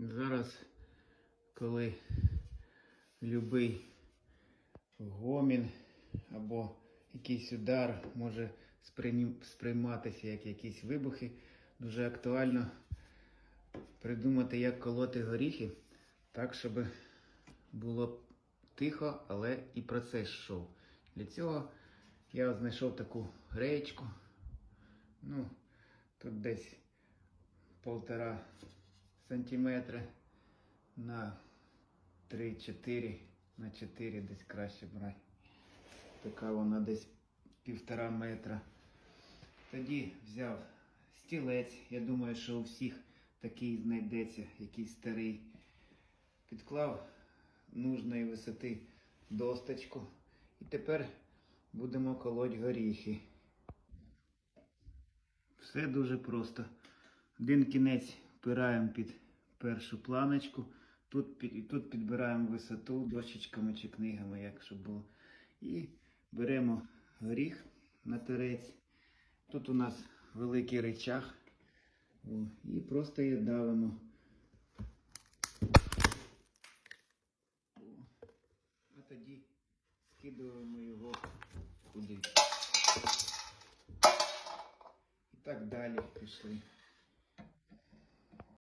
Зараз, коли любий гомін або якийсь удар може сприйматися як якісь вибухи, дуже актуально придумати, як колоти горіхи, так, щоб було тихо, але і процес йшов. Для цього я знайшов таку греєчку. Ну, тут десь полтора сантиметри на 3-4 на 4 десь краще брати. Така вона десь півтора метра. Тоді взяв стілець. Я думаю, що у всіх такий знайдеться, якийсь старий. Підклав нужної висоти досточку. І тепер будемо колоть горіхи. Все дуже просто. Один кінець впираємо під першу планочку. Тут, тут підбираємо висоту дощечками чи книгами, як щоб було. І беремо горіх на терець. Тут у нас великий речах. О, і просто її давимо. О, а тоді скидуємо його куди. І так далі пішли.